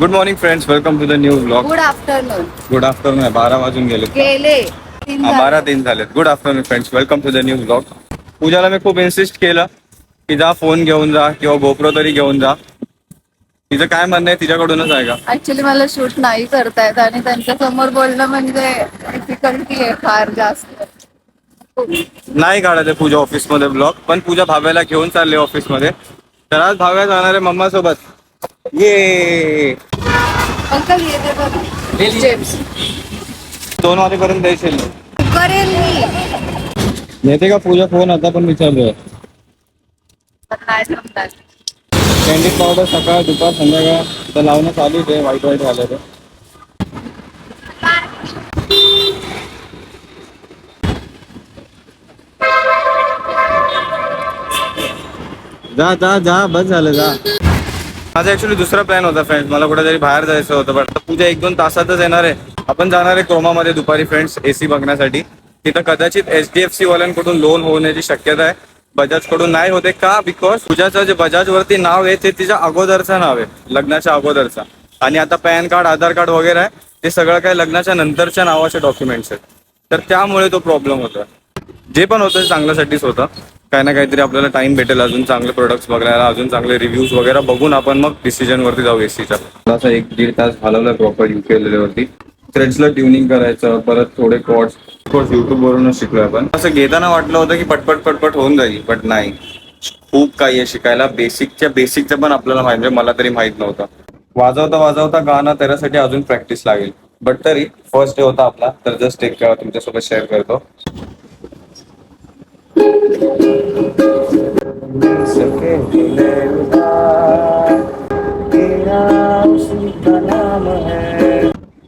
Good morning friends welcome to the new blog good afternoon good afternoon आहे. बारा वाजून गेले. गेले. तीन हा, झाले. बारा तीन झालेत. Good afternoon friends welcome to the new blog पूजाला मी खूप इन्सिस्ट केलं की जा फोन घेऊन जा किंवा गोप्रो तरी घेऊन जा. तिचं काय म्हणणं आहे तिच्याकडूनच आहे का? ऍक्च्युली मला शूट नाही करतायत आणि त्यांच्यासमोर बोलणं म्हणजे डिफिकल्टी आहे फार जास्त. नाही काढत आहे पूजा ऑफिसमध्ये ब्लॉग पण पूजा भाव्याला घेऊन चालले ऑफिसमध्ये तर आज भाव्या जाणार आहे मम्मा सोबत ये। अंकल ये येते बघ जेम्स दोन वाजेपर्यंत द्यायचे करेल मी येते का पूजा फ़ोन आता पण विचारलोय पण नाही जमणार कॅन्डी पावडर सकाळ दुपार संध्याकाळ तर लावणं चालूच आहे वाईट वाईट झालं ते जा जा जा बस झालं जा। माझा ऍक्च्युली दुसरा प्लॅन होता फ्रेंड्स मला कुठेतरी बाहेर जायचं होतं बट पूजा एक दोन तासातच येणार आहे. आपण जाणार आहे क्रोमामध्ये दुपारी फ्रेंड्स एसी बघण्यासाठी. तिथं कदाचित एच डी एफ सी वाल्यांकडून लोन होण्याची शक्यता आहे. बजाजकडून नाही होते. का? बिकॉज पूजाचं जे बजाज वरती नाव आहे ते तिच्या अगोदरचं नाव आहे लग्नाच्या अगोदरचा. आणि आता पॅन कार्ड आधार कार्ड वगैरे आहे ते सगळं काही लग्नाच्या नंतरच्या नावाचे डॉक्युमेंट्स आहेत. तर त्यामुळे तो प्रॉब्लेम होता जे पण होतं चांगल्यासाठीच होतं. काही ना काहीतरी आपल्याला टाइम भेटेल. अजून चांगले प्रोडक्ट्स बघायला अजून चांगले रिव्ह्यूज वगैरे बघून आपण मग डिसिजन वरती जाऊ एसीच्या असं एक दीड तास घालवलं प्रॉपर युके वरती थ्रेड्सला ट्युनिंग करायचं परत थोडे कॉर्ड्स कोर्स युट्यूब वरूनच शिकलोय आपण. असं घेताना वाटलं होतं की पटपट पटपट होऊन जाईल बट नाही. खूप काही आहे शिकायला. बेसिकच्या बेसिकचं पण आपल्याला माहिती म्हणजे मला तरी माहीत नव्हतं. वाजवता वाजवता गाणं त्याच्यासाठी अजून प्रॅक्टिस लागेल. बट तरी फर्स्ट डे होता आपला. तर जस्ट एक तुमच्यासोबत शेअर करतो.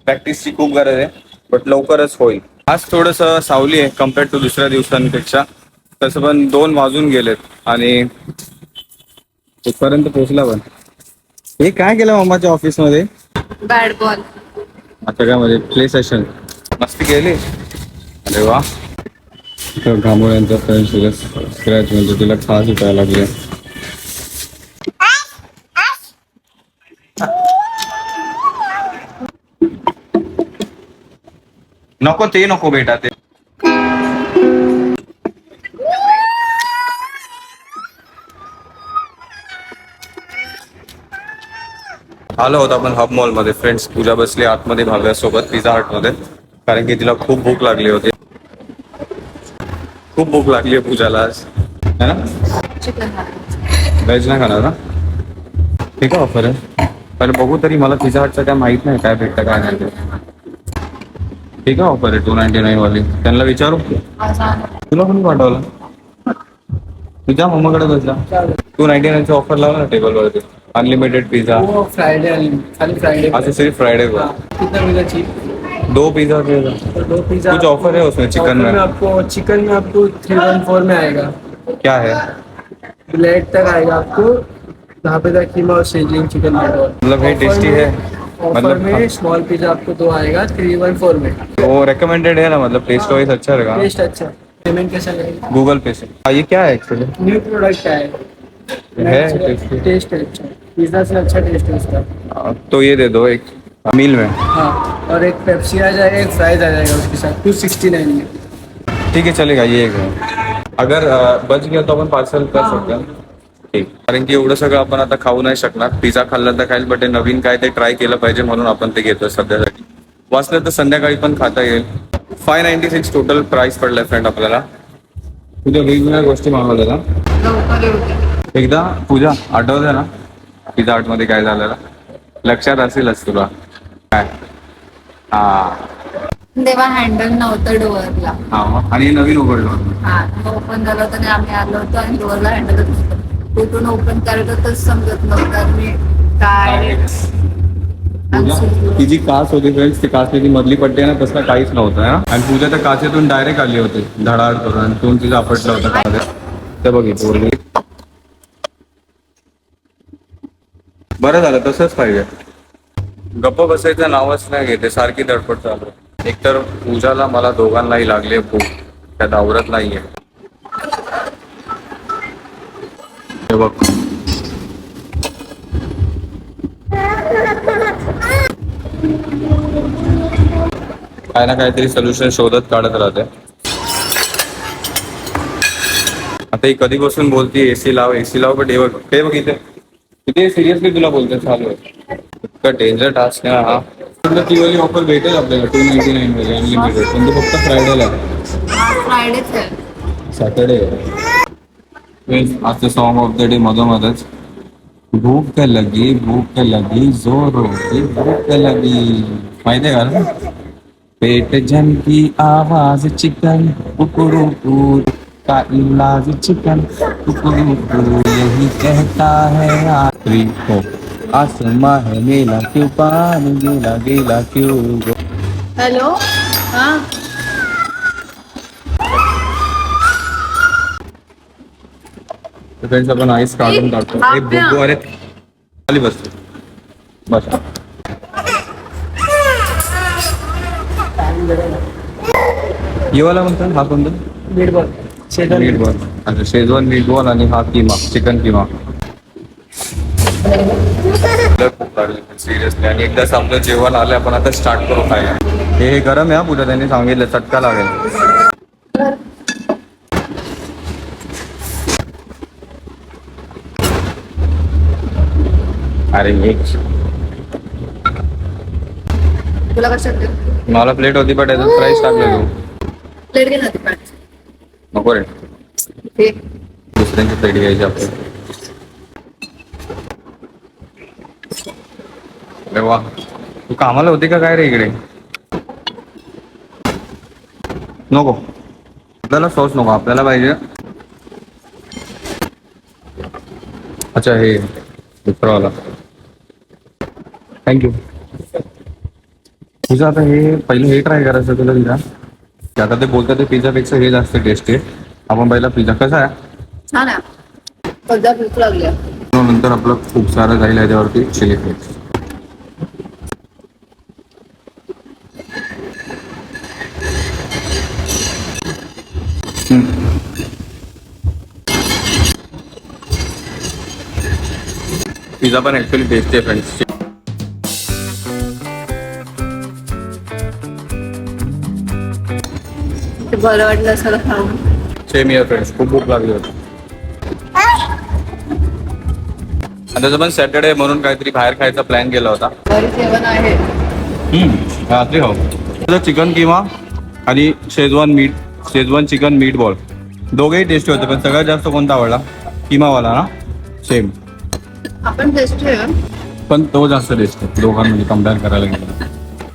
प्रॅक्टिसची खूप गरज आहे बट लवकरच होईल. आज थोडस सावली आहे कंपेअर टू दुसऱ्या दिवसांपेक्षा. तसं पण दोन वाजून गेलेत आणि इथपर्यंत पोहोचला पण. हे काय केलं मम्माच्या ऑफिसमध्ये बॅड बॉल आता काय मध्ये प्ले सेशन मस्ती केली? अरे वा. तर घामोळ्यांचा फ्रेंड स्क्रॅच म्हणजे तिला खास उठायला लागले. नको ते नको बेटा ते. आलो होतो आपण हब मॉलमध्ये फ्रेंड्स पूजा बसली आतमध्ये भाव्यासोबत पिझ्झा हटमध्ये कारण की तिला खूप भूक लागली होती. खूप भूक लागली आहे पूजाला आज. है? ना व्हेज नाही खाणार ना? ठीक आहे ऑफर आहे. पहिले बघू तरी मला पिझ्झा हटचं काय माहीत नाही काय भेटतं काय नाही ठीक आहे ऑफर आहे टू नाईन्टी नाईन वाली. त्यांना विचारू? तुला कोणी पाठवलं? तुझ्या मम्माकडे बसला. टू नाईन्टी नाईनची ऑफर लावला ना टेबल वरती. अनलिमिटेड खाली फ्राइडे अच्छा सिर्फ चीज दो पिज्जा दे दो तो दो पिज्जा कुछ ऑफ़र है उसमें चिकन में आपको चिकन में आपको थ्री वन फोर में आएगा। क्या है? ब्लेड तक आएगा आपको। का कीमा और सीजलिंग चिकन मतलब ये टेस्टी है। मतलब में स्मॉल पिज्जा आपको दो आएगा थ्री वन फोर में। वो रेकमेंडेड है ना मतलब टेस्ट वाइज अच्छा रहेगा। टेस्ट अच्छा। पेमेंट कैसा लगेगा गूगल पे से। हाँ, ये क्या है एक्चुअली न्यू प्रोडक्ट है? है टेस्ट है अच्छा। पिज्जा से अच्छा टेस्ट है उसका। तो ये दे दो एक। मील में। हाँ और एक पेप्सी आ जाएगा एक फ्राइज आ जाएगा उसके साथ। टू सिक्सटी नाइन में ठीक है चलेगा ये एक है। अगर बच गया तो आपण पार्सल कर सकतो? ठीक। कारण की एवढं सगळं आपण आता खाऊ नाही शकणार। पिझ्झा खाल्ला तर खाईल बट नवीन काय ते ट्राय केलं पाहिजे म्हणून आपण ते घेतो सध्यासाठी. वाचलं तर संध्याकाळी पण खाता येईल. Five ninety six total price पडलाय फ्रेंड आपल्याला. तुझ्या वेगवेगळ्या गोष्टी मागवल्या ना एकदा पूजा आठवते ना? पिझ्झा हटमध्ये काय झालेलं? लक्षात असेलच तुला. हा तेव्हा हँडल नव्हतं डोअरला हा. आणि नवीन उघडलं होतं. हा ओपन झालं होतं आणि आम्ही आलो होतो आणि डोअरला नव्हतं कुठून ओपन करायचं तर समजत नव्हतं मी काय ती जी काच होती फ्रेंड्स ती काच ती मधली पट्टी आहे ना तसलं काहीच नव्हतं हा. आणि पूजा त्या काचेतून डायरेक्ट आली होती धडाड करून आणि तोंड तिचं आपटलं होतं कामध्ये ते बघितलं. बरं झालं तसंच पाहिजे गप्प बसायचं नावच नाही घेते सारखी धडपड चालू आहे. एकतर पूजाला मला दोघांनाही लागले खूप त्यात आवरत नाहीये. हे बघ. काय ना काहीतरी सोल्युशन शोधत काढत राहते. आता ही कधीपासून बोलती एसी लाव एसी लाव बट हे बघ हे बघ इथे. किती सिरियसली तुला बोलते चालू आहे इतका डेंजर टास्क आहे हा। ती वाली ऑफ़र भेटेल आपल्याला टू नाईन्टी नाईन अनलिमिटेड पण ते फक्त फ्रायडेला आहे फ्रायडेच सॅटर्डे आज ते सॉन्ग ऑफ़ द डे मधोमधच भूक लगी भूक लगी ज़ोर भूक लगी। माहिती आहे का पेट आवाज़ चिकन कुकुरुकू का इलाज चिकन यही कहता है आखिरी को आसमां है नीला क्यों पानी गीला गीला क्यों हॅलो? हा? फ्रेंड्स आपण आईस काढून टाकतो हे। बाप्या. बुगू अरे खाली बस बस। ये वाला म्हणतो हा कोणता मीठ बघ शेजार मीट बॉल अच्छा शेजवान मीट बॉल आणि हा किमा चिकन किमा सिरियसली आणि एकदा आपलं जेवण आलं आपण आता स्टार्ट करू खायला हे हे गरम आहे हा पुढे त्यांनी सांगितलं चटका लागेल अरे तुला मला प्लेट होती पण याच्यात प्राईस टाकलं तू प्लेट नको रे. दुसऱ्यांची प्लेट घ्यायची आपली. अरे वा. तू कामाला होती का काय रे इकडे? नको. आपल्याला सॉस नको आपल्याला पाहिजे. अच्छा हे दुसरावाला. थँक्यू तुझं आता हे पहिलं हे ट्राय करायचं तुला तिला? आता ते बोलतात ते पिझ्झापेक्षा हे जास्त टेस्टी आहे. आपण पहिला पिझ्झा कसा आहे? छान आहे. सध्या भूक लागली आहे. नंतर आपलं खूप सारं जाईल याच्यावरती चिली फ्लेक्स पिझ्झा पण ऍक्च्युली टेस्टी आहे फ्रेंड्स बरं वाटलं खाऊन. सेम इयर फ्रेंड्स खूप भूक लागली होती. आणि त्याचं पण सॅटर्डे म्हणून काहीतरी बाहेर खायचा प्लॅन केला होता. घरी जेवण आहे. रात्री हो. चिकन किमा आणि Schezwan meat Schezwan chicken meat ball दोघेही टेस्टी होते पण सगळ्यात जास्त कोणता आवडला? किमावाला ना? सेम आपण टेस्टी पण तो जास्त टेस्ट दोघांमध्ये कंपेअर करायला गेलं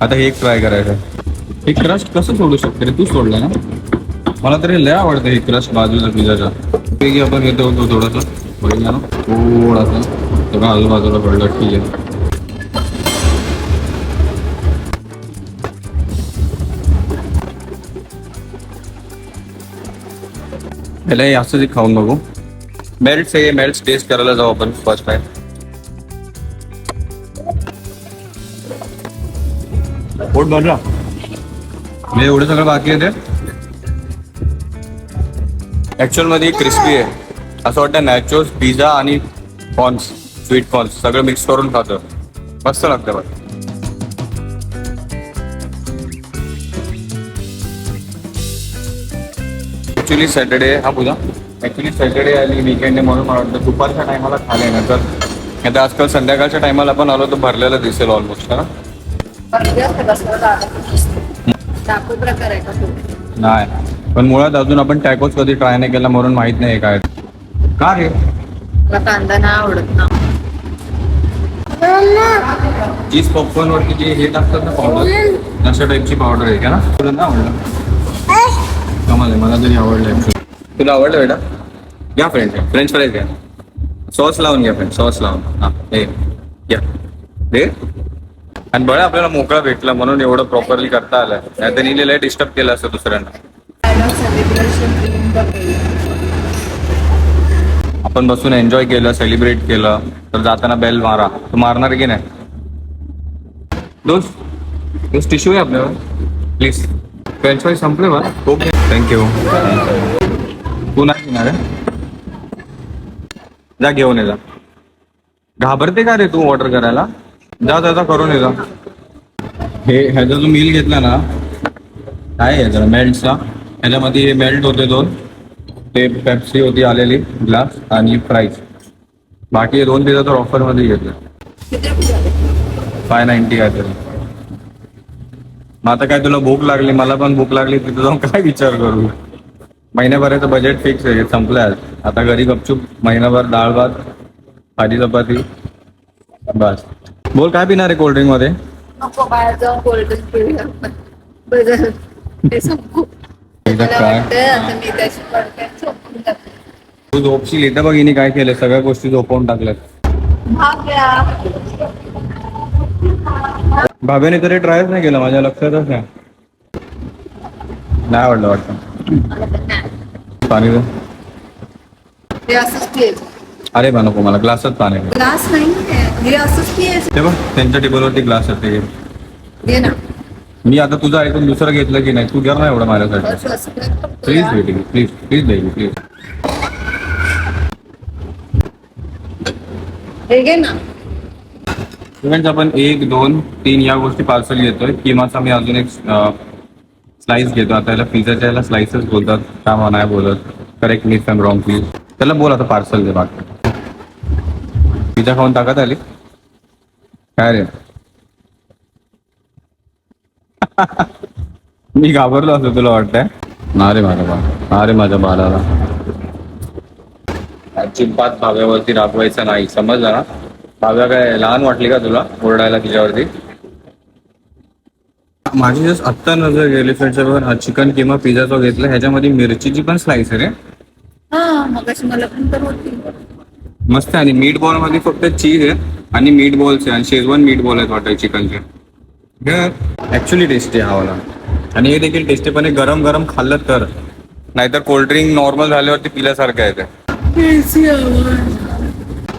आता हे एक ट्राय करायचं हे क्रस्ट कसं सोडू शकते रे? तू सोडलं ना? मला तरी लय आवडतं हे क्रस्ट बाजूला पिझ्झाचा पैकी आपण घेतो होतो थोडंसं. बघितलं ना. थोडासा. सगळं आजूबाजूला पडलं ठीक आहे. पहिला हे असंच एक खाऊन बघू. मेल्ट्स आहे मेल्ट्स टेस्ट करायला जाऊ आपण फ़र्स्ट टाइम पोट भरला. मी एवढं सगळं बाकी आहे ते? ऍक्च्युअलमध्ये क्रिस्पी आहे. असं वाटतं नॅचोस पिझ्झा आणि कॉर्न्स स्वीट कॉर्न्स सगळं मिक्स करून खातो मस्त लागतं बघ. ऍक्च्युली सॅटर्डे हा पूजा ऍक्च्युली सॅटर्डे आणि विकेंड म्हणून मला वाटतं दुपारच्या टायमाला खाले ना तर आता आजकाल संध्याकाळच्या टायमाला पण आलो तर भरलेलं दिसेल ऑलमोस्ट ना? दाखव प्रकार आहे का तो? नाही. पण मुळात अजून आपण टॅकोच कधी ट्राय नाही केला म्हणून माहीत नाही काय. का रे? मला कांदा नाही आवडत ना. चीज पॉपकॉर्न वरती जे हे टाकतात ना पावडर अशा टाईपची पावडर आहे का ना? तुला नाही आवडलं? कमाल आहे मला तरी आवडलं actually. तुला आवडलं बेटा? घ्या फ्रेंड फ्रेंच फ्राईज घ्या. सॉस लावून घ्या फ्रेंड सॉस लावून. हा हे. घ्या. दे. आणि बरं आपल्याला मोकळा भेटला म्हणून एवढं प्रॉपरली करता आलं. नाही तर लिहिलेलं डिस्टर्ब केलं असतं दुसऱ्यांना. आपण बसून एन्जॉय केलं सेलिब्रेट केलं. तर जाताना बेल मारा. तू मारणार की नाही? दोस्त दोस्त टिश्यू आहे आपल्यावर. प्लीज फ्रेंच फ्राईज संपले बा. ओके थँक्यू तू नाही घेणार आहे जा घेऊन ये जा. घाबरते का रे तू ऑर्डर करायला? जा त्याचा करून ये जा. हे ह्याचा जो मिल घेतला ना काय आहे जरा मेल्टचा ह्याच्यामध्ये हे मेल्ट होते दोन. ते पेप्सी होती आलेली ग्लास आणि प्राईस बाकी हे दोन पिझ्झा तर ऑफरमध्ये घेतलं. फाय नाईन्टी काय तरी मग आता काय तुला भूक लागली? मला पण भूक लागली तिथे जाऊन काय विचार करू? महिन्याभराचं बजेट फिक्स आहे संपलं आता घरी गपचूप महिनाभर डाळ भात भाजी चपाती बस. बोल काय पिणार आहे कोल्ड्रिंकमध्ये नको बाहेर जाऊन कोल्ड्रिंक पिऊया आपण. बरं, ते संपू. एकदा मला काय? वाटतं आता मी त्याची पडक्यात संपून टाकते. तू झोपशील इथं बघ हिने काय केलं सगळ्या गोष्टी झोपवून टाकल्यात भाग्या. भाभ्याने तरी ट्रायच नाही केलं माझ्या लक्षातच नाही नाही आवडलं वाटतं पाणी दे. असंच पियायचं. अरे बा नको मला ग्लासच पाणी. ग्लास नाही ते बघ त्यांच्या टेबलवरती ग्लास आहे ते घे ना. मी आता तुझं ऐकून दुसरं घेतलं की नाही तू घ्या ना एवढं माझ्यासाठी. प्लीज? बेटी प्लीज प्लीज बेटी प्लीज घे ना. फ्रेंड्स आपण एक दोन तीन या गोष्टी पार्सल घेतोय. किमाचा मी अजून एक स्लाइस घेतो. आता याला पिझ्झाच्या याला स्लाइसेस बोलतात का नाही बोलत. करेक्ट मी एम रॉंग प्लीज त्याला बोल आता पार्सल दे बाकी पिझ्झा खाऊन टाकत आली. काय रे? मी घाबरलो असं तुला वाटतंय? ना रे माझा बाळ. ना रे माझ्या बाळाला. अजिबात भाव्यावरती राबवायचं नाही. समजलं ना. भाव्या काय लहान वाटली का तुला ओरडायला तिच्यावरती? माझी जस्ट आत्ता नजर गेली फ्रेंड्स हा चिकन किंवा पिझ्झा जो घेतला. ह्याच्यामध्ये मिरचीची पण स्लाइस आहे रे. हा मग मला पण तर होती. मस्त आहे. आणि मीट बॉलमध्ये फक्त चीज आहे आणि मीट बॉल्स आहे आणि शेजवान मीट बॉल आहेत वाटतं चिकनचे. ऍक्च्युली टेस्टी आहे हा वाला. आणि हे देखील टेस्टी पण गरम गरम खाल्लं तर. नाहीतर कोल्ड्रिंक नॉर्मल झाल्यावरती पिल्यासारखं आहे ते.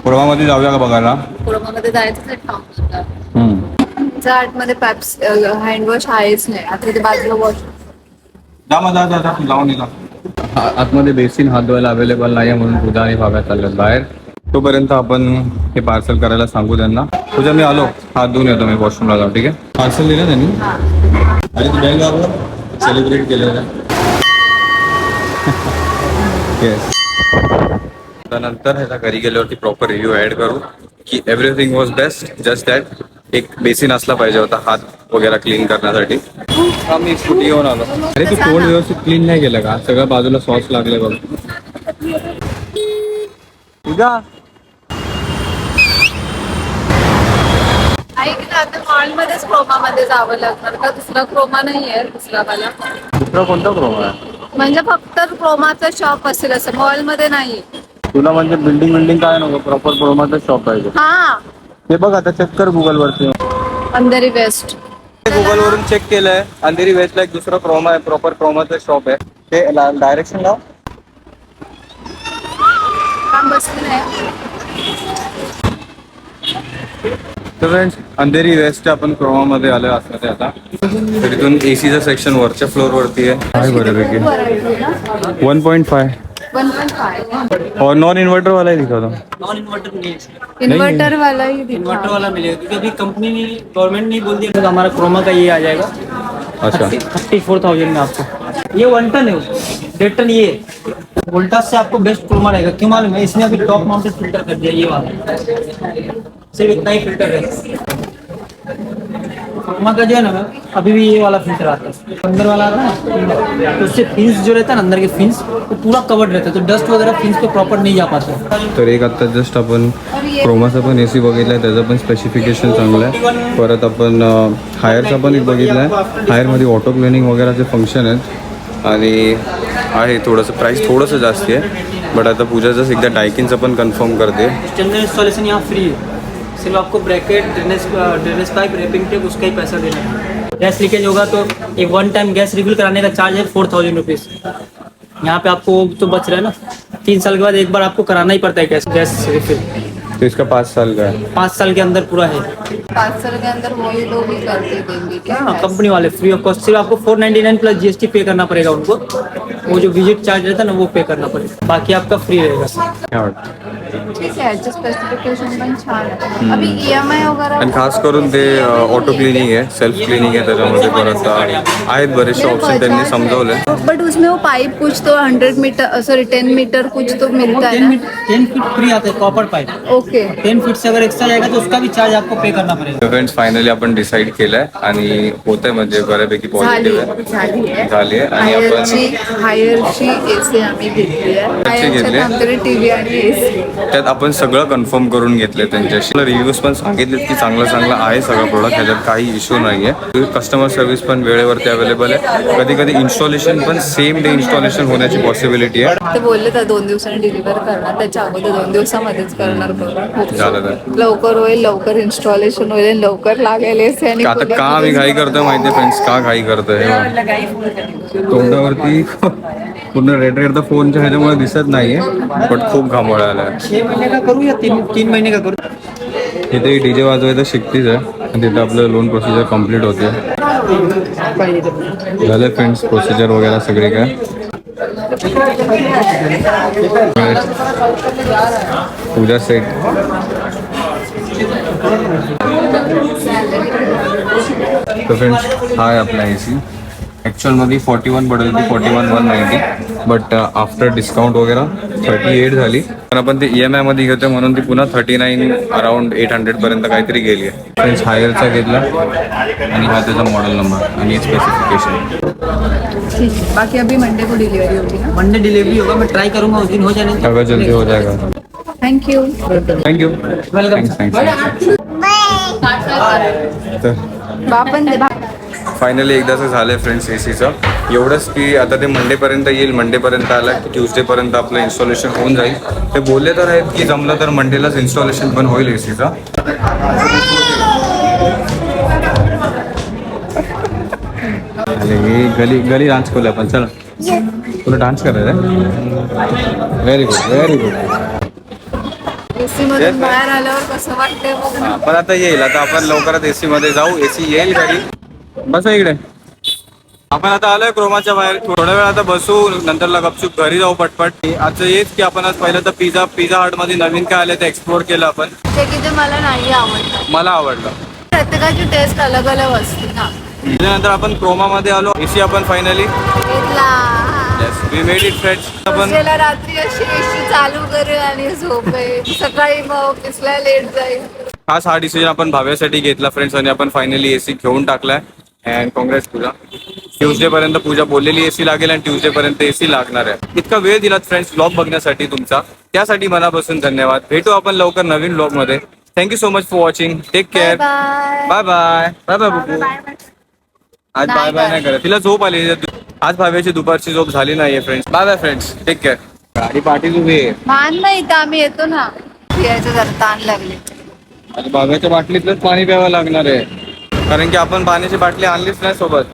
कोरवामध्ये जाऊया का बघायला? जायचं. आतमध्ये पॅप्स हँडवॉश आहेच नाही. आता ते बाजूला वॉश जा मग जा जा जा. जाऊन ये जा. आ- आतमध्ये बेसिन हात धुवायला अवेलेबल नाही आहे म्हणून पूजा आणि भाव्या चालल्यात बाहेर. तोपर्यंत आपण हे पार्सल करायला सांगू त्यांना. पूजा मी आलो. हात धुवून येतो मी वॉशरूमला जाऊ ठीक आहे? पार्सल दिलं त्यांनी? अरे तू बँक आपण सेलिब्रेट केलेलं येस त्यानंतर ह्याचा घरी गेल्यावरती प्रॉपर रिव्ह्यू ऍड करू की everything was best just that एक बेसिन असला पाहिजे होता हात वगैरे क्लीन करण्यासाठी. मी स्कूटी घेऊन आलो. अरे तू तोंड व्यवस्थित क्लीन नाही केलं का? सगळं बाजूला सॉस लागले बघ. तुझा ऐक ना आता मॉलमध्येच क्रोमामध्ये जावं लागणार का? दुसरा क्रोमा नाही आहे दुसरा वाला. दुसरा कोणता क्रोम आहे? म्हणजे फक्त क्रोमाचं शॉप असेल असं मॉलमध्ये नाही. तुला म्हणजे बिल्डिंग बिल्डिंग काय नको प्रॉपर क्रोमाचं शॉप पाहिजे हा. ते बघ आता चेक कर गुगल वरती अंधेरी वेस्ट गुगल वरून चेक केलंय अंधेरी वेस्टला एक दुसरा क्रोमा आहे प्रॉपर क्रोमाचं शॉप आहे. ते डायरेक्शन लाव. काम बसलेलं आहे तर फ्रेंड्स अंधेरी वेस्ट आपण क्रोमामध्ये आलो असं ते आता. तर इथून एसीचं सेक्शन वरच्या फ्लोअर वरती आहे. काय बऱ्यापैकी one point five one point five और नॉन इन्वर्टर वाला ही दिखा दो नॉन इन्वर्टर नहीं है इन्व्हर्टर वालाही इन्वर्टर दिखा. वाला मिलेगा क्योंकि अभी कंपनी ने गवर्नमेंट ने बोल दिया था हमारा क्रोमा का ये आ जाएगा अच्छा. थर्टी फोर थाउज़ेंड में आपको. ये वन टन है डेढ़ टन ये. वोल्टास से आपको बेस्ट क्रोमा रहेगा क्यों मालूम है? इसने अभी टॉप माउंटेड फ़िल्टर कर दिया ये वाला. सिर्फ इतना ही फिल्टर है क्रोमा का जो है ना अभी भी ये वाला फिल्टर आता है। अंदर वाला आता है ना? तो उससे फिन्स जो रहता है ना अंदर के फिन्स वो पूरा कवर्ड रहता है। तो डस्ट वगैरह फिन्स पे प्रॉपर नहीं जा पाता। तर एक आता जस्ट आपण क्रोमाचा पण एसी बघितलाय त्याचं पण स्पेसिफिकेशन चांगलं आहे. परत आपण हायरचा पण एक बघितलाय. हायरमध्ये ऑटो क्लिनिंग वगैरेचे फंक्शन आहेत. आणि आहे थोडंसं प्राईस थोडंसं जास्ती आहे. बट आता पूजा जस्ट एकदा डायकिनचं पण कन्फर्म करते. जनरल इंस्टॉलेशन यहाँ फ्री है सिर्फ़ आपको bracket drainage drainage pipe wrapping tape उसका ही पैसा देना है। गैस लीकेज होगा तो एक वन टाइम गैस रिफिल कराने का चार्ज है फोर थाउज़ेंड रुपीज़ यहाँ पे आपको तो बच रहा है ना। तीन साल के बाद एक बार आपको कराना ही पड़ता है गैस गैस रिफिल तो इसका पाच साल का है। पाँच साल के अंदर पूरा है। पाच साल के अंदर वही लोग ही करके देंगे क्या? हाँ कंपनी वाले फ्री ऑफ़ कॉस्ट सिर्फ़ आपको four ninety nine plus GST pay करना पड़ेगा उनको। वो जो विज़िट चार्ज रहता है ना वो पे करना पड़ेगा। बाकी आपका फ्री रहेगा। काय वाटतं ठीक आहे याचे स्पेसिफिकेशन पण छान आहे. अभी ई एम आय वगैरे आणि खास करून ते ऑटो क्लिनिंग आहे सेल्फ क्लिनिंग आहे त्याच्यामध्ये परत आहेत बरेचसे ऑप्शन त्यांनी समजवले. बट उसमें वो पाइप कुछ तो hundred metre sorry ten metre कुछ तो मिलता है टेन ना? फीट टेन फीट फ्री आता है copper pipe okay ten feet से अगर एक्स्ट्रा जाएगा तो उसका भी चार्ज आपको पे करना पड़ेगा। फ्रेंड्स फायनली आपण डिसाईड केलंय आणि होतंय म्हणजे बऱ्यापैकी झाली पॉझिटिव्ह आहे. झाली आहे. झाली आहे आणि आपण हायरची हायरची एसी आम्ही घेतली आहे. घेतली? टीव्ही आणि एसी त्यात आपण सगळं कन्फर्म करून घेतले त्यांच्याशी. रिव्ह्यूज पण सांगितलेत की चांगलं चांगलं आहे सगळं प्रोडक्ट ह्याच्यात काही इश्यू नाही आहे कस्टमर सर्व्हिस पण वेळेवरती अवेलेबल आहे. कधी कधी इन्स्टॉलेशन पण सेम डे इन्स्टॉलेशन होण्याची पॉसिबिलिटी आहे. ते बोलले तर दोन दिवसांनी डिलिव्हर करणार. त्याच्या अगोदर दोन दिवसामध्येच करणार झालं तर. लवकर होईल लवकर इन्स्टॉलेशन होईल लवकर लागेल आणि आता का आम्ही घाई करतोय माहितीये फ्रेंड्स का घाई करतोय. तोंडावरती पूर्ण रेड रेड तर फोनच्या ह्याच्यामुळे दिसत नाहीये बट खूप घामोळा आलाय छह महीने का करूँ या तीन तीन महीने का करूँ? इथे डीजे वाजवायचं शिकतीच आहे. तिथे आपलं लोन प्रोसिजर कंप्लीट होते. झाले फ्रेंड्स प्रोसिजर वगैरे सगळे काय? पूजा सेट तर फ्रेंड्स हा आहे आपला ए सी ॲक्च्युअलमध्ये फॉर्टी वन पडेल होती forty one one ninety but after discount वगैरे थर्टी एट झाली. पण आपण ते ई एम आयमध्ये घेतो म्हणून ती पुन्हा थर्टी नाईन अराउंड एट हंड्रेडपर्यंत काहीतरी गेली आहे. फ्रेंड्स हायरचा घेतला. आणि हा त्याचा मॉडेल नंबर आणि स्पेसिफिकेशन बाकी अभी मंडे को डिलीवरी होगी ना? मंडे डिलीवरी होगा मैं ट्राई करूंगा उस दिन हो जाने। सगळं जल्दी हो जाएगा. Thank you thank you Welcome. Thanks thanks तर बापन दे बा फायनली एकदाचं झालंय फ्रेंड्स ए सीचं एवढंच की आता ते मंडेपर्यंत येईल मंडेपर्यंत आला की ट्युजडेपर्यंत आपलं इन्स्टॉलेशन होऊन जाईल. ते बोलले तर आहेत की जमलं तर मंडेलाच इन्स्टॉलेशन पण होईल ए सीचं गली गली डान्स करूया आपण चला. तुला डान्स करायचा व्हेरी गुड व्हेरी गुड. पण आता येईल आता आपण लवकरात एसी मध्ये जाऊ. एसी येईल घरी. बसा इकडे. आपण आता आलोय क्रोमाच्या बाहेर. थोडा वेळ आता बसू नंतरला गपचूप घरी जाऊ पटपट. आजचं हेच की आपण आज पहिलं तर पिझ्झा पिझ्झा हटमध्ये नवीन काय आलं ते एक्सप्लोर केलं आपण. ते की ते मला नाही आवडतं मला आवडलं. प्रत्येकाची टेस्ट अलग अलग असते ना. त्याच्यानंतर आपण क्रोमामध्ये आलो. एसी आपण finally we made it friends आपण रात्री अशी एसी चालू करेल आणि झोपेल. सकाळी मग ऑफिसला लेट जाईल. खास हा डिसिजन आपण भाव्यासाठी घेतला फ्रेंड्स आणि आपण फायनली एसी घेऊन टाकलाय. अँड काँग्रेस पूजा ट्युजडे पर्यंत पूजा बोललेली एसी लागेल आणि ट्युजडे पर्यंत एसी लागणार आहे. इतका वेळ दिलात फ्रेंड्स ब्लॉग बघण्यासाठी तुमचा. त्यासाठी मनापासून धन्यवाद. भेटू आपण लवकर नवीन ब्लॉगमध्ये. Thank you so much for watching take care bye bye bye bye बुबू आज बाय बाय. नाही करत. तिला झोप आली. आज भाव्याची दुपारची झोप झाली नाहीये friends bye bye friends take care गाडी पाठी उभी आहे. मान नाही तर आम्ही येतो ना. जरा ताण लागले. आणि भाव्याच्या बाटलीतलंच पाणी प्यावं लागणार आहे. कारण की आपण पाण्याची बाटली आणलीच नाही सोबत.